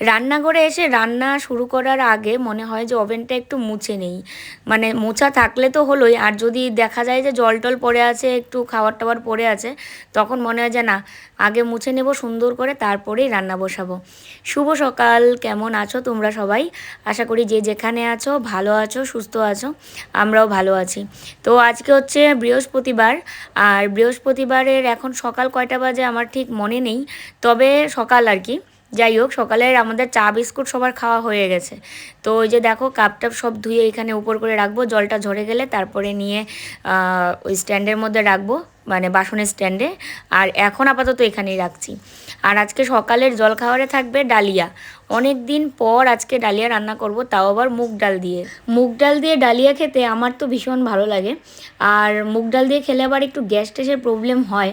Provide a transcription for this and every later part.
রান্নাঘরে এসে রান্না শুরু করার আগে মনে হয় যে ওভেনটা একটু মুছে নেই। মানে মোছা থাকলে তো হলোই, আর যদি দেখা যায় যে জল টল পড়ে আছে, একটু খাবার টাবার পড়ে আছে, তখন মনে হয় যে না, আগে মুছে নেব, সুন্দর করে তারপরেই রান্না বসাবো। শুভ সকাল, কেমন আছো তোমরা সবাই? আশা করি যে যেখানে আছো, ভালো আছো, সুস্থ আছো, আমরাও ভালো আছি। তো আজকে হচ্ছে বৃহস্পতিবার, আর বৃহস্পতিবারের এখন সকাল কয়টা বাজে আমার ঠিক মনে নেই, তবে সকাল আর কি। যাই হোক সকালের আমাদের চা, বিস্কুট সবার খাওয়া হয়ে গেছে। তো ওই যে দেখো কাপ টাপ সব ধুয়ে এখানে উপর করে রাখব, জলটা ঝরে গেলে তারপরে নিয়ে ওই স্ট্যান্ডের মধ্যে রাখব মানে বাসনের স্ট্যান্ডে। আর এখন আপাতত এখানেই রাখছি। আর আজকে সকালের জল খাবারে থাকবে ডালিয়া। অনেক দিন পর আজকে ডালিয়া রান্না করব, তাও আবার মুগ ডাল দিয়ে। মুগ ডাল দিয়ে ডালিয়া খেতে আমার তো ভীষণ ভালো লাগে। আর মুগ ডাল দিয়ে খেলে আবার একটু গ্যাস ট্যাসের প্রবলেম হয়।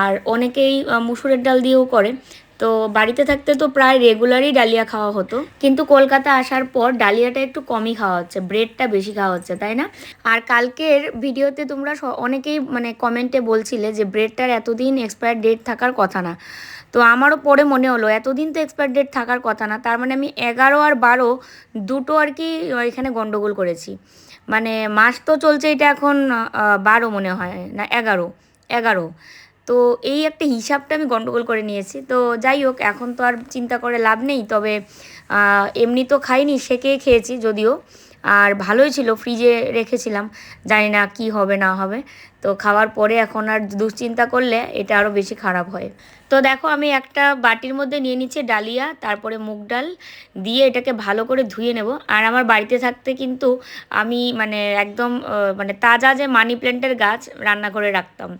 আর অনেকেই মুসুরের ডাল দিয়েও করে। তো বাড়িতে থাকতে তো প্রায় রেগুলারই ডালিয়া খাওয়া হতো। কিন্তু কলকাতা আসার পর ডালিয়াটা একটু কমই খাওয়া হচ্ছে ব্রেডটা বেশি খাওয়া হচ্ছে, তাই না? আর কালকের ভিডিওতে তোমরা অনেকেই মানে কমেন্টে বলছিলে যে ব্রেডটার এতদিন এক্সপায়ার ডেট থাকার কথা না। তো আমারও পরে মনে হলো, এতদিন তো এক্সপায়ার ডেট থাকার কথা না, তার মানে আমি এগারো আর বারো দুটো আর কি এখানে গন্ডগোল করেছি। মানে মাস তো চলছে এটা এখন বারো মনে হয়, না এগারো এগারো। তো এই একটা হিসাবটা আমি গন্ডগোল করে নিয়েছি। তো যাই হোক, এখন তো আর চিন্তা করে লাভ নেই। তবে এমনি তো খাইনি সেকে খেয়েছি যদিও। আর ভালোই ছিল ফ্রিজে রেখেছিলাম। জানি না কি হবে, না হবে। তো খাওয়ার পরে এখন আর দুশ্চিন্তা করলে এটা আরও বেশি খারাপ হয়। তো দেখো, আমি একটা বাটির মধ্যে নিয়ে নিচ্ছি ডালিয়া, তারপরে মুগ ডাল দিয়ে এটাকে ভালো করে ধুয়ে নেব। আর আমার বাড়িতে থাকতে কিন্তু আমি মানে একদম মানে তাজা যে মানি প্ল্যান্টের গাছ রান্না করে রাখতাম।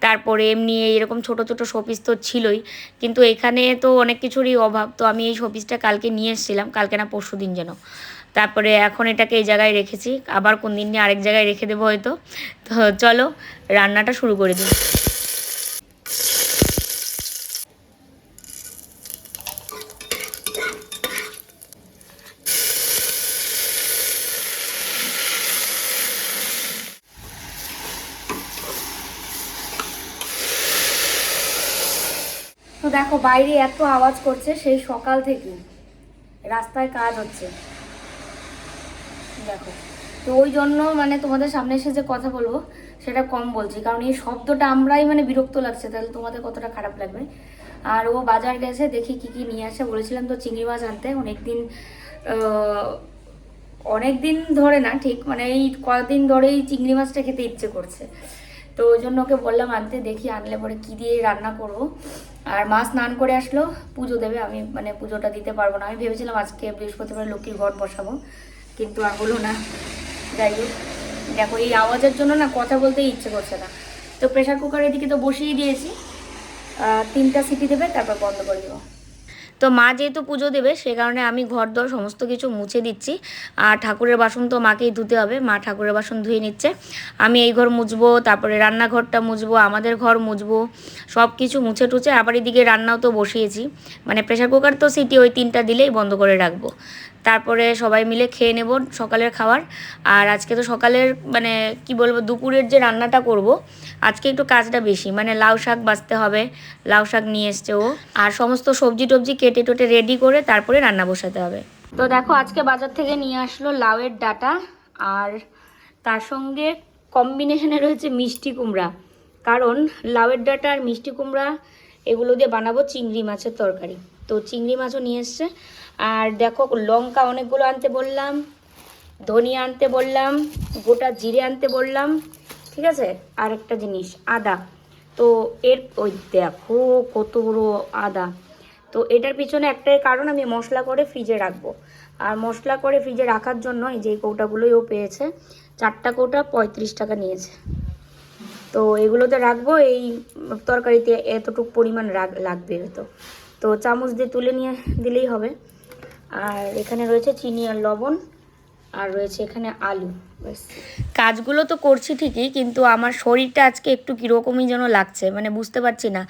তারপরে এমনি এরকম ছোট ছোট শোপিস তো ছিলই। কিন্তু এখানে তো অনেক কিছুরই অভাব। তো আমি এই শোপিসটা কালকে নিয়ে এসেছিলাম। কালকে না পরশু দিন যেন। তারপরে এখন এটাকে এই জায়গায় রেখেছি। আবার কোন দিন নিয়ে আরেক জায়গায় রেখে দেবো হয়তো। তো চলো, রান্নাটা শুরু করে দিই। তো দেখো, বাইরে এত আওয়াজ করছে সেই সকাল থেকে রাস্তায় কাজ হচ্ছে। দেখো। তো ওই জন্য মানে তোমাদের সামনে এসে যে কথা বলব, সেটা কম বলছি। কারণ এই শব্দটা আমরাই মানে বিরক্ত লাগছে, তাহলে তোমাদের কতটা খারাপ লাগবে? আর ও বাজার গেছে, দেখি কি কি নিয়ে আসে। বলেছিলাম তো চিংড়ি মাছ আনতে। অনেকদিন অনেক দিন ধরে না, ঠিক মানে এই কদিন ধরেই চিংড়ি মাছটা খেতে ইচ্ছে করছে। তো ওই জন্য ওকে বললাম, আনতে দেখি, আনলে পরে কী দিয়ে রান্না করব? আর মা স্নান করে আসলো, পুজো দেবে। আমি মানে পুজোটা দিতে পারব না। আমি ভেবেছিলাম আজকে বৃহস্পতিবার লক্ষ্মীর ঘর বসাবো। কিন্তু আর হলো না। যাই হোক, দেখো, এই আওয়াজের জন্য না কথা বলতেই ইচ্ছে করছে না। তো প্রেশার কুকার এদিকে তো বসিয়ে দিয়েছি। তিনটা সিটি দেবে, তারপর বন্ধ করে দেবো। তো মা যেহেতু পুজো দেবে, সে কারণে আমি ঘর দর সমস্ত কিছু মুছে দিচ্ছি। আর ঠাকুরের বাসন তো মাকেই ধুতে হবে। মা ঠাকুরের বাসন ধুয়ে নিচ্ছে। আমি এই ঘর মুছবো, তারপরে রান্নাঘরটা মুছবো, আমাদের ঘর মুছবো সব কিছু মুছে টুছে আবার এদিকে রান্নাও তো বসিয়েছি। মানে প্রেশার কুকার তো সিটি ওই তিনটা দিলেই বন্ধ করে রাখব। তারপরে সবাই মিলে খেয়ে নেব সকালের খাবার। আর আজকে তো সকালের মানে কি বলব, দুপুরের যে রান্নাটা করব, আজকে একটু কাজটা বেশি। মানে লাউ শাক বাঁচতে হবে, লাউ শাক নিয়ে এসছে ও। আর সমস্ত সবজি টবজি কেটে টোটে রেডি করে তারপরে রান্না বসাতে হবে। তো দেখো, আজকে বাজার থেকে নিয়ে আসলো লাউয়ের ডাটা। আর তার সঙ্গে কম্বিনেশনে রয়েছে মিষ্টি কুমড়া। কারণ লাউয়ের ডাটা আর মিষ্টি কুমড়া, এগুলো দিয়ে বানাবো চিংড়ি মাছের তরকারি। তো চিংড়ি মাছও নিয়ে এসছে। আর দেখো, লঙ্কা অনেকগুলো আনতে বললাম, ধনিয়া আনতে বললাম, গোটা জিরে আনতে বললাম, ঠিক আছে? আর একটা জিনিস, আদা। তো এর, ওই দেখো, কত বড়ো আদা। তো এটার পিছনে একটাই কারণ, আমি মশলা করে ফ্রিজে রাখব। আর মশলা করে ফ্রিজে রাখার জন্য এই যে কৌটাগুলোই ও পেয়েছে, চারটা কৌটা পঁয়ত্রিশ টাকা নিয়েছে। তো এগুলোতে রাখব, এই তরকারিতে এতটুকু পরিমাণ লাগবে হয়তো তো চামচ দিয়ে তুলে নিয়ে দিলেই হবে। আর এখানে রয়েছে চিনি আর লবণ, আর রয়েছে এখানে আলু কাজগুলো তো করছি ঠিকই, কিন্তু আমার শরীরটা আজকে একটু কীরকমই যেন লাগছে মানে বুঝতে পারছি না।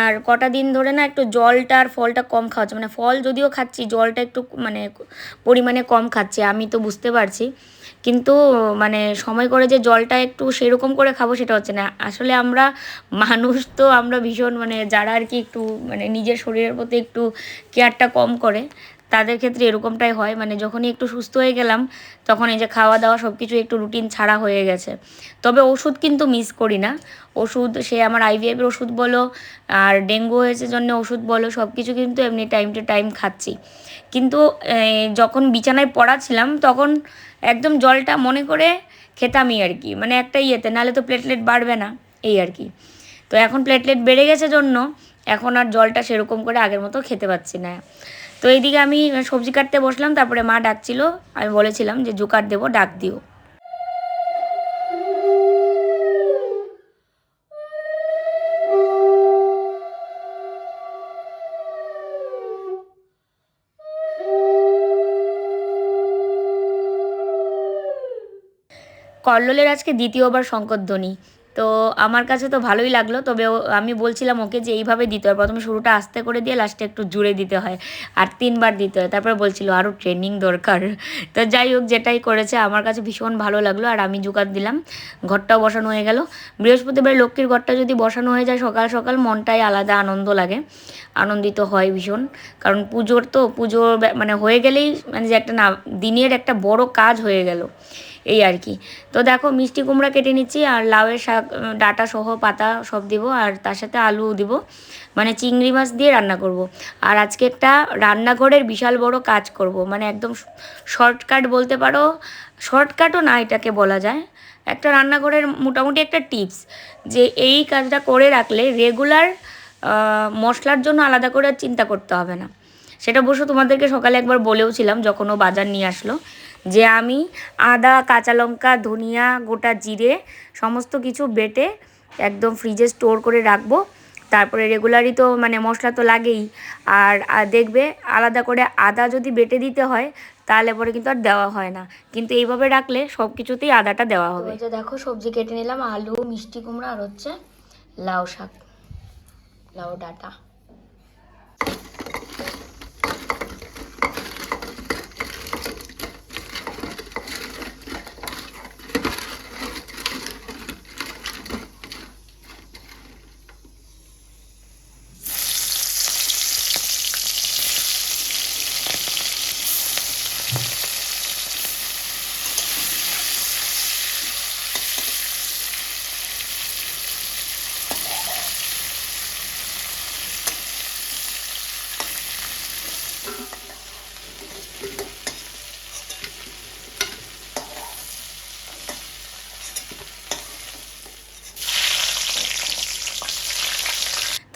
আর কটা দিন ধরে না একটু জলটা আর ফলটা কম খাওয়াচ্ছে মানে ফল যদিও খাচ্ছি, জলটা একটু মানে পরিমাণে কম খাচ্ছে, আমি তো বুঝতে পারছি। কিন্তু মানে সময় করে যে জলটা একটু সেরকম করে খাব সেটা হচ্ছে না। আসলে আমরা মানুষ তো আমরা ভীষণ মানে যারা আর কি একটু মানে নিজের শরীরের প্রতি একটু কেয়ারটা কম করে, তাদের ক্ষেত্রে এরকমটাই হয়। মানে যখনই একটু সুস্থ হয়ে গেলাম, তখন এই যে খাওয়া দাওয়া সব কিছু একটু রুটিন ছাড়া হয়ে গেছে। তবে ওষুধ কিন্তু মিস করি না। ওষুধ, সে আমার আইভিএফের ওষুধ বলো, আর ডেঙ্গু হয়েছে জন্য ওষুধ বলো সব কিছু কিন্তু এমনি টাইম টু টাইম খাচ্ছি। কিন্তু যখন বিছানায় পড়া ছিলাম, তখন একদম জলটা মনে করে খেতামই আর কি। মানে একটা ইয়েতে, নাহলে তো প্লেটলেট বাড়বে না, এই আর কি। তো এখন প্লেটলেট বেড়ে গেছে জন্য, এখন আর জলটা সেরকম করে আগের মতো খেতে পাচ্ছি না। তো এইদিকে আমি সবজি কাটতে বসলাম, তারপরে মা ডাকছিল, আমি বলেছিলাম যে জোকার দেবো, ডাক দিও। কল্লোলের আজকে দ্বিতীয়বার শঙ্করধ্বনি তো আমার কাছে তো ভালোই লাগল, তবে আমি বলছিলাম ওকে যে এইভাবে দিতে হয়। প্রথমে শুরুটা আস্তে করে দিয়ে লাস্টে একটু জুড়ে দিতে হয় আর তিনবার দিতে হয়। তারপরে বলছিল আরও ট্রেনিং দরকার। তো যাই হোক, যেটাই করেছে, আমার কাছে ভীষণ ভালো লাগল আর আমি জোগাড় দিলাম। ঘরটাও বসানো হয়ে গেল। বৃহস্পতিবার লক্ষ্মীর ঘরটা যদি বসানো হয়ে যায়, সকাল সকাল মনটাই আলাদা আনন্দ লাগে। আনন্দিত হয় ভীষণ। কারণ পুজোর তো, পুজো বে- মানে হয়ে গেলেই মানে যে একটা না, দিনের একটা বড় কাজ হয়ে গেল। এই আর কি। তো দেখো, মিষ্টি কুমড়া কেটে নিচ্ছি আর লাউয়ের শাক ডাঁটা সহ পাতা সব দিব আর তার সাথে আলু দিব। মানে চিংড়ি মাছ দিয়ে রান্না করব। আর আজকে একটা রান্নাঘরের বিশাল বড় কাজ করব। মানে একদম শর্টকাট বলতে পারো, শর্টকাটও না এটাকে বলা যায়। একটা রান্নাঘরের মোটামুটি একটা টিপস যে এই কাজটা করে রাখলে রেগুলার মশলার জন্য আলাদা করে চিন্তা করতে হবে না। সেটা অবশ্য তোমাদেরকে সকালে একবার বলেওছিলাম যখন ও বাজার নিয়ে আসলো। যে আমি আদা কাঁচা লঙ্কা ধনিয়া গোটা জিরে সমস্ত কিছু বেটে একদম ফ্রিজে স্টোর করে রাখব। তারপরে রেগুলারই তো মানে মশলা তো লাগেই। আর দেখবে আলাদা করে আদা যদি বেটে দিতে হয় তাহলে পরে কিন্তু আর দেওয়া হয় না। কিন্তু এইভাবে রাখলে সব কিছুতেই আদাটা দেওয়া হবে। যে দেখো সবজি কেটে নিলাম আলু মিষ্টি কুমড়া আর হচ্ছে লাউ শাক লাউ ডাঁটা।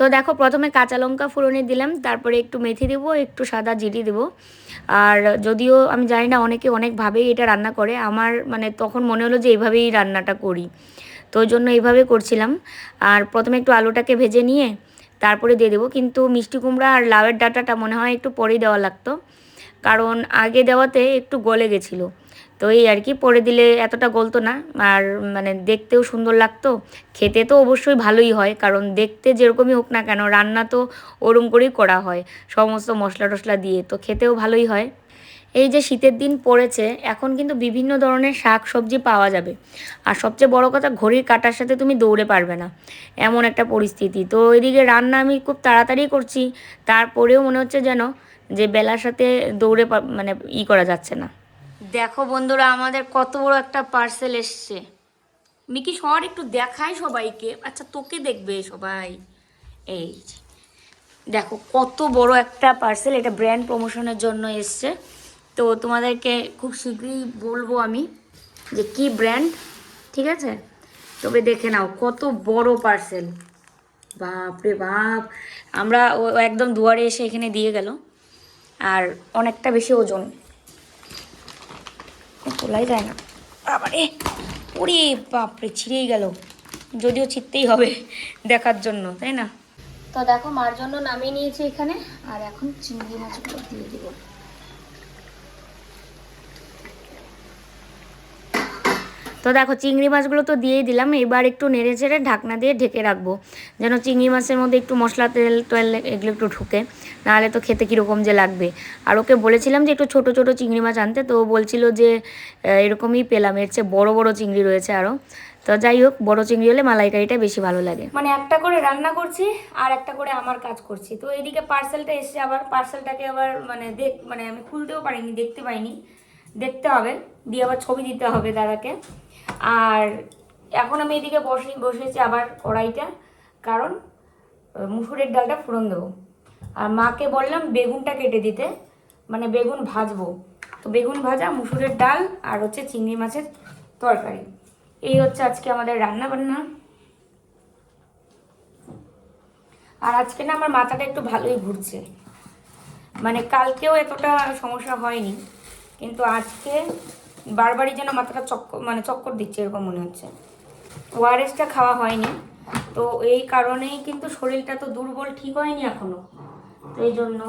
তো দেখো, প্রথমে কাঁচা লঙ্কা ফোড়নে দিলাম, তারপরে একটু মেথি দেবো, একটু সাদা জিরি দেবো। আর যদিও আমি জানি না, অনেকে অনেকভাবেই এটা রান্না করে, আমার মানে তখন মনে হলো যে এইভাবেই রান্নাটা করি। তো ওই জন্য এইভাবে করছিলাম। আর প্রথমে একটু আলুটাকে ভেজে নিয়ে তারপরে দিয়ে দেবো। কিন্তু মিষ্টি কুমড়া আর লাউয়ের ডাঁটাটা মনে হয় একটু পরেই দেওয়া লাগতো। কারণ আগে দেওয়াতে একটু গলে গেছিল। তো এই আর কি, পরে দিলে এতটা গলতো না। আর মানে দেখতেও সুন্দর লাগতো। খেতে তো অবশ্যই ভালোই হয়, কারণ দেখতে যেরকমই হোক না কেন, রান্না তো ওরম করেই করা হয়, সমস্ত মশলা টশলা দিয়ে। তো খেতেও ভালোই হয়। এই যে শীতের দিন পড়েছে, এখন কিন্তু বিভিন্ন ধরনের শাক সবজি পাওয়া যাবে। আর সবচেয়ে বড় কথা, ঘড়ির কাটার সাথে তুমি দৌড়ে পারবে না। এমন একটা পরিস্থিতি। তো এদিকে রান্না আমি খুব তাড়াতাড়ি করছি, তারপরেও মনে হচ্ছে যেন যে বেলার সাথে দৌড়ে মানে ই করা যাচ্ছে না। দেখো বন্ধুরা, আমাদের কত বড় একটা পার্সেল এসছে। মিকি, সর একটু দেখায় সবাইকে। আচ্ছা তোকে দেখবে সবাই। এই দেখো কত বড় একটা পার্সেল এটা ব্র্যান্ড প্রমোশনের জন্য এসছে। তো তোমাদেরকে খুব শীঘ্রই বলব আমি যে কি ব্র্যান্ড ঠিক আছে? তবে দেখে নাও, কত বড় পার্সেল বাপ রে বাপ! আমরা ও একদম দুয়ারে এসে এখানে দিয়ে গেল। আর অনেকটা বেশি ওজন। তোলাই যায় না। আবারে ওরে বাপরে, ছিঁড়েই গেল। যদিও ছিঁড়তেই হবে দেখার জন্য, তাই না? তো দেখো, মার জন্য নামিয়ে নিয়েছি এখানে, আর এখন চিংড়ি মাছগুলো দিয়ে দিব। তো দেখো, চিংড়ি মাছগুলো তো দিয়েই দিলাম, এবার একটু নেড়ে চেড়ে ঢাকনা দিয়ে ঢেকে রাখব, যেন চিংড়ি মাছের মধ্যে একটু মশলা, তেল টেল এগুলো একটু ঢুকে, নাহলে তো খেতে কীরকম যে লাগবে। আর ওকে বলেছিলাম যে একটু ছোট ছোট চিংড়ি মাছ আনতে, তো বলছিল যে এরকমই পেলাম, এর চেয়ে বড়ো বড়ো চিংড়ি রয়েছে আরও তো যাই হোক, বড় চিংড়ি হলে মালাইকারিটা বেশি ভালো লাগে। মানে একটা করে রান্না করছি, আর একটা করে আমার কাজ করছি। তো এইদিকে পার্সেলটা এসছে আবার, পার্সেলটাকে আবার মানে দেখ মানে আমি খুলতেও পারিনি, দেখতে পাইনি। দেখতে হবে, দিয়ে আবার ছবি দিতে হবে দাদাকে। আর এখন আমি এদিকে বসে, বসেছি আবার কড়াইটা, কারণ মুসুরের ডালটা ফোড়ন দেবো। আর মাকে বললাম বেগুনটা কেটে দিতে মানে বেগুন ভাজবো। তো বেগুন ভাজা, মুসুরের ডাল আর হচ্ছে চিংড়ি মাছের তরকারি। এই হচ্ছে আজকে আমাদের রান্না বান্না আর আজকে না আমার মাথাটা একটু ভালোই ঘুরছে। মানে কালকেও এতটা সমস্যা হয়নি, কিন্তু আজকে বারবারই যেন মাথাটা চক্কর মানে চক্কর দিচ্ছে এরকম মনে হচ্ছে। ওআরএসটা খাওয়া হয়নি। তো এই কারণেই কিন্তু শরীরটা তো দুর্বল ঠিক হয়নি এখনও তো এই জন্য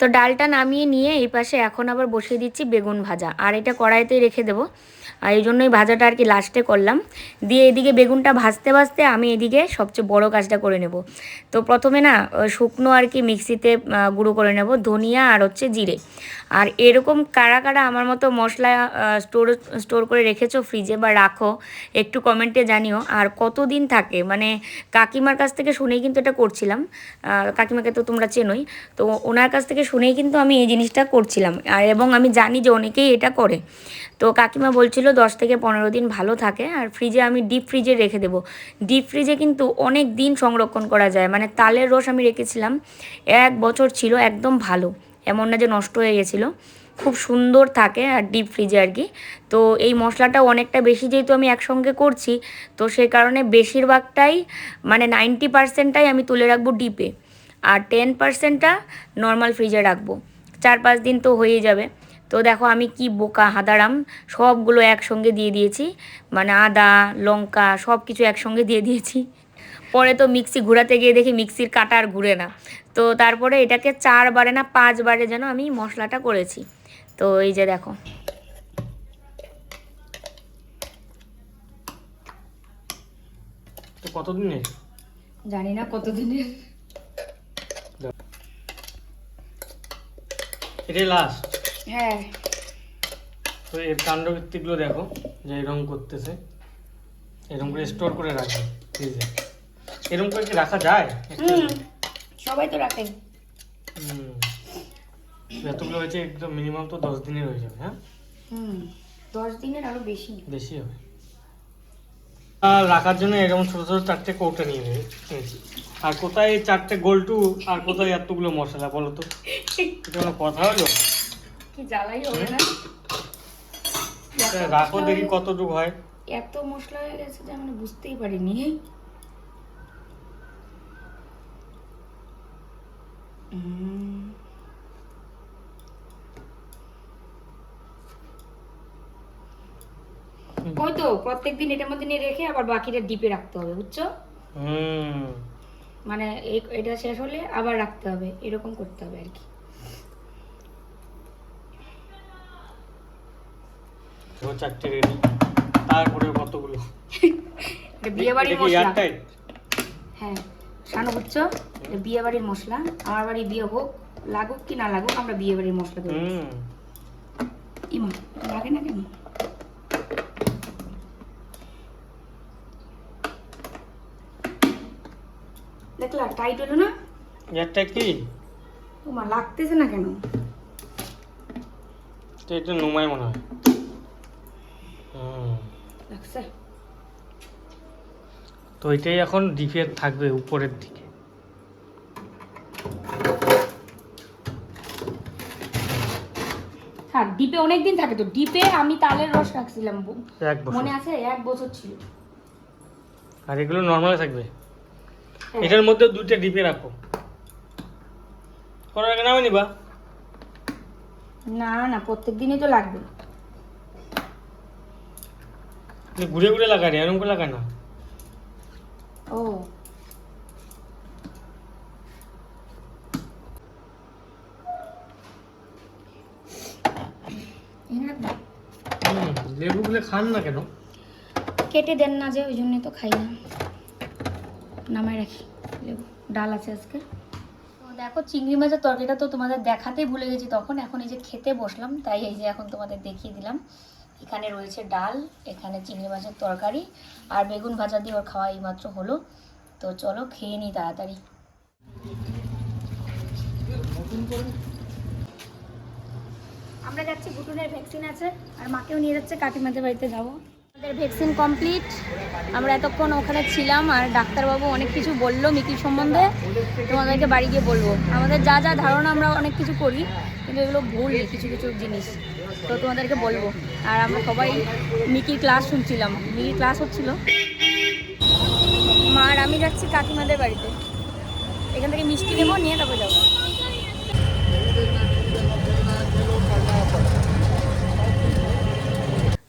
তো ডালটা নামিয়ে নিয়ে এই পাশে এখন আবার বসিয়ে দিচ্ছি বেগুন ভাজা। আর এটা কড়াইতেই রেখে দেবো। আর এই জন্যই ভাজাটা আর কি লাস্টে করলাম। দিয়ে এদিকে বেগুনটা ভাজতে ভাজতে আমি এদিকে সবচেয়ে বড় কাজটা করে নেব। তো প্রথমে না শুকনো আর কি মিক্সিতে গুঁড়ো করে নেব, ধনিয়া আর হচ্ছে জিরে। আর এরকম কারা কারা আমার মতো মশলা স্টোর স্টোর করে রেখেছো ফ্রিজে বা রাখো, একটু কমেন্টে জানিও। আর কতদিন থাকে? মানে কাকিমার কাছ থেকে শুনেই কিন্তু এটা করছিলাম। কাকিমাকে তো তোমরা চেনোই। তো ওনার কাছ থেকে শুনেই কিন্তু আমি এই জিনিসটা করছিলাম। আর এবং আমি জানি যে অনেকেই এটা করে। তো কাকিমা বলছিল, দশ থেকে পনেরো দিন ভালো থাকে। আর ফ্রিজে আমি ডিপ ফ্রিজে রেখে দেবো। ডিপ ফ্রিজে কিন্তু অনেক দিন সংরক্ষণ করা যায়। মানে তালের রস আমি রেখেছিলাম। এক বছর ছিল একদম ভালো। এমন না যে নষ্ট হয়ে গেছিল। খুব সুন্দর থাকে আর ডিপ ফ্রিজে আর কি। তো এই মশলাটা অনেকটা বেশি যেহেতু আমি একসঙ্গে করছি, তো সেই কারণে বেশিরভাগটাই মানে নাইনটি পার্সেন্টটাই আমি তুলে রাখব ডিপে আর টেন পার্সেন্টটা নর্মাল ফ্রিজে রাখব। চার পাঁচ দিন তো হয়েই যাবে। তো দেখো আমি কি বোকা হাদারাম সবগুলো একসঙ্গে দিয়ে দিয়েছি। মানে আদা লঙ্কা সব কিছু একসঙ্গে দিয়ে দিয়েছি। পরে তো মিক্সি ঘোরাতে গিয়ে দেখি মিক্সির কাটা আর ঘুরে না। তো তারপরে এটাকে চারবারে না পাঁচবারে যেন আমি মশলাটা করেছি। তো এই যে দেখো। তো কতদিনে জানি না কতদিনের। লাস্ট হ্যাঁ। তো এর দেখো যে এরকম করতেছে। এরকম করে স্টোর করে ফ্রিজে এরকম করে কি রাখা যায়? সবাই তো রাখে। যতগুলো হয়েছে একদম মিনিমাম তো দশ দিনের হয়ে যাবে হ্যাঁ? হুম। দশ দিনের আরও বেশি। বেশি হবে। আর রাখার জন্য এরকম ছোট ছোট চারটে কৌটা নিয়ে নিয়েছি। আর কোথায় চারটে গোলটু আর কোথায় এতগুলো মশলা বলো তো? কোনো কথা হলো? কি জ্বালাই হবে না? রাখো দেখি কতটুকু হয়। এত মশলা হয়ে গেছে যে আমি বুঝতেই পারিনি। ওই তো প্রত্যেকদিন এটার মধ্যে নিয়ে রেখে আবার বাকিটা ডিপে রাখতে হবে বুঝছ? হুম। মানে এটা শেষ হলে আবার রাখতে হবে এরকম করতে হবে আর কি। দেখো চারটে রেডি তারপরে কতগুলো? বিয়ে বাড়ির মশলা? হ্যাঁ। শানু বুঝছ? এটা বিয়ে বাড়ির মশলা। আমার বাড়ি বিয়ে হোক লাগুক কি না লাগুক আমরা বিয়ে বাড়ির মশলা দেবো ইমা লাগে না কেন? দেখলা টাইট হলো না? এয়ারটাইট কি? তোমার লাগতেছে না কেন? এটা নোমাই মনে হয়। লাগছে? তো এটাই এখন ডিপে থাকবে উপরের দিকে। হ্যাঁ ডিপে অনেক দিন থাকে তো। ডিপে আমি তালের রস রাখছিলাম এক বছর। মনে আছে? এক বছর ছিল। আর এগুলো নর্মাল থাকবে? হ্যাঁ। এটার মধ্যে দুইটা ডিপে রাখো। করার আগে নামে নিবা। না না প্রত্যেক দিনই তো লাগবে। ঘুরে ঘুরে লাগাই এরকম করে লাগায় না? ও। লেবুগুলো খান না কেন? কেটে দেন না যে ওই জন্যই তো খাই না। নামায় রাখি লেবু। ডাল আছে আজকে। দেখো চিংড়ি মাছের তরকারিটা তো তোমাদের দেখাতেই ভুলে গেছি। তখন এখন এই যে খেতে বসলাম তাই এই যে এখন তোমাদের দেখিয়ে দিলাম। এখানে রয়েছে ডাল এখানে চিংড়ি মাছের তরকারি আর বেগুন ভাজা দিয়ে ওর খাওয়া এইমাত্র হলো। তো চলো খেয়ে নিই তাড়াতাড়ি। আমরা যাচ্ছি ভুটুনের ভ্যাকসিন আছে আর মাকেও নিয়ে যাচ্ছে কাকিমাদের বাড়িতে যাব। আমাদের ভ্যাকসিন কমপ্লিট আমরা এতক্ষণ ওখানে ছিলাম আর ডাক্তারবাবু অনেক কিছু বলল মিকি সম্বন্ধে। তোমাদেরকে বাড়ি গিয়ে বলব। আমাদের যা যা ধারণা আমরা অনেক কিছু করি কিন্তু এগুলো ভুল কিছু কিছু জিনিস। তো তোমাদেরকে বলব। আর আমরা সবাই মিকির ক্লাস শুনছিলাম। মিকির ক্লাস হচ্ছিল। মা আর আমি যাচ্ছি কাকিমাদের বাড়িতে। এখান থেকে মিষ্টি নেব, নিয়ে তারপর যাব।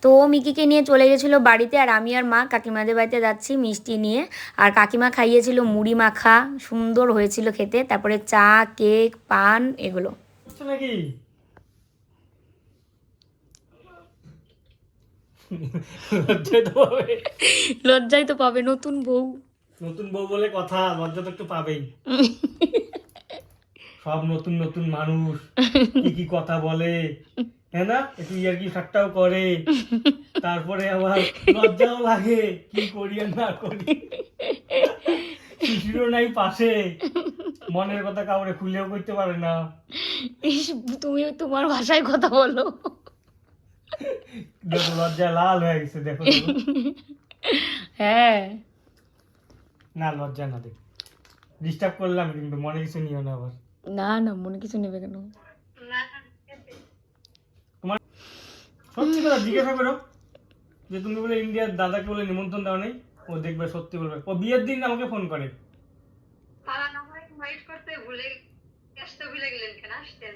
তো মিকিকে নিয়ে চলে গেছিল বাড়িতে, আর আমি আর মা কাকিমাদের বাড়িতে যাচ্ছি মিষ্টি নিয়ে। আর কাকিমা খাইয়েছিল মুড়ি মাখা, সুন্দর হয়েছিল খেতে। তারপরে চা, কেক, পান, এগুলো। নাকি? লজ্জায় তো পাবে। লজ্জাই তো পাবে নতুন বউ। নতুন বউ বলে কথা লজ্জা তো একটু পাবেই। সব নতুন নতুন মানুষ কি কি কথা বলে হ্যাঁ না? একটু ইয়ার কি ঠাট্টাও করে তারপরে আবার লজ্জাও লাগে কি করি আর না করি। শিশিরও নাই পাশে মনের কথা কাউরে খুলেও করতে পারে না। তুমি তোমার ভাষায় কথা বলো। লজ্জা লাল হয়ে গেছে দেখো। হ্যাঁ। না লজ্জা না দেখ ডিস্টার্ব করলাম কিন্তু মনে কিছু নিও না আবার। না না মনে কিছু নেবে কেন? সত্যি কথা জিজ্ঞাসা করো। যে তুমি বলে ইন্ডিয়ার দাদাকে বলে নিমন্ত্রণ দাও নেই ও দেখবে সত্যি বলবে। ও বিয়ের দিন আমাকে ফোন করে। নি- ইম-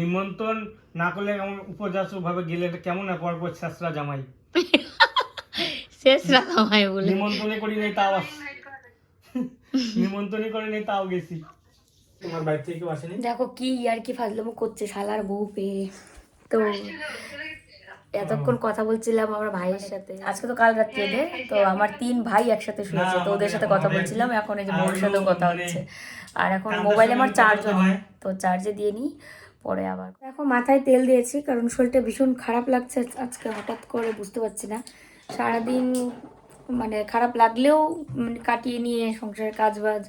নিমন্ত্রণ না করলে আমার উপজাস ভাবে গেলে এটা কেমন না পর পর শেষরা জামাই। শেষ রাখা বলে। নিমন্ত্রণে করি নাই তাও আস নিমন্ত্রণই করে নাই তাও গেছি। তোমার বাড়ি থেকে কেউ আসেনি? দেখো কি আর কি ফাজলামো করছে শালার বউ পেয়ে। তো এতক্ষণ কথা বলছিলাম আমার ভাইয়ের সাথে। আজকে তো কাল রাত্রি এদের তো আমার তিন ভাই একসাথে শুয়েছে তো ওদের সাথে কথা বলছিলাম এখন এই যে বউর সাথেও কথা হচ্ছে। আর এখন মোবাইলে আমার চার্জও হয়। তো চার্জে দিয়ে নিই পরে আবার। এখন মাথায় তেল দিয়েছি কারণ শরীরটা ভীষণ খারাপ লাগছে আজকে হঠাৎ করে বুঝতে পারছি না। সারাদিন মানে খারাপ লাগলেও মানে কাটিয়ে নিয়ে সংসারের কাজ বাজ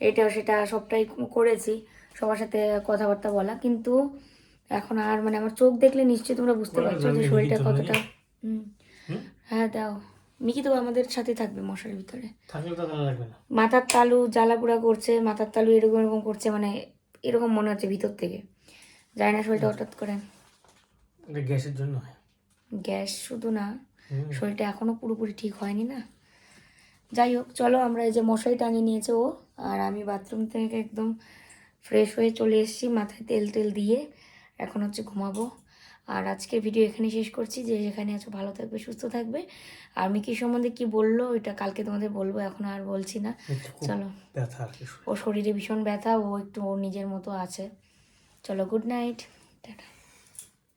এটা সেটা সবটাই করেছি সবার সাথে কথাবার্তা বলা। কিন্তু এখন আর মানে আমার চোখ দেখলে নিশ্চয়ই তোমরা বুঝতে পারছ যে শরীরটা কতটা হুম। হ্যাঁ দাও। মিকি তো আমাদের সাথে থাকবে মশার ভিতরে। মাথার তালু জ্বালাপুড়া করছে মাথার তালু এরকম এরকম করছে মানে এরকম মনে হচ্ছে ভিতর থেকে। যায় না শরীরটা হঠাৎ করে। গ্যাসের জন্য গ্যাস শুধু না শরীরটা এখনও পুরোপুরি ঠিক হয়নি না। যাই হোক চলো আমরা এই যে মশারি টাঙিয়ে নিয়েছে ও আর আমি বাথরুম থেকে একদম ফ্রেশ হয়ে চলে এসেছি মাথায় তেল টেল দিয়ে। এখন হচ্ছে ঘুমাবো। আর আজকের ভিডিও এখানে শেষ করছি। যে যেখানে আছো ভালো থাকবে সুস্থ থাকবে। আর মিকি সম্বন্ধে কি বলল ওইটা কালকে তোমাদের বলব এখন আর বলছি না। চলো। ও শরীরে ভীষণ ব্যথা ও একটু ওর নিজের মতো আছে। চলো গুড নাইট টাটা।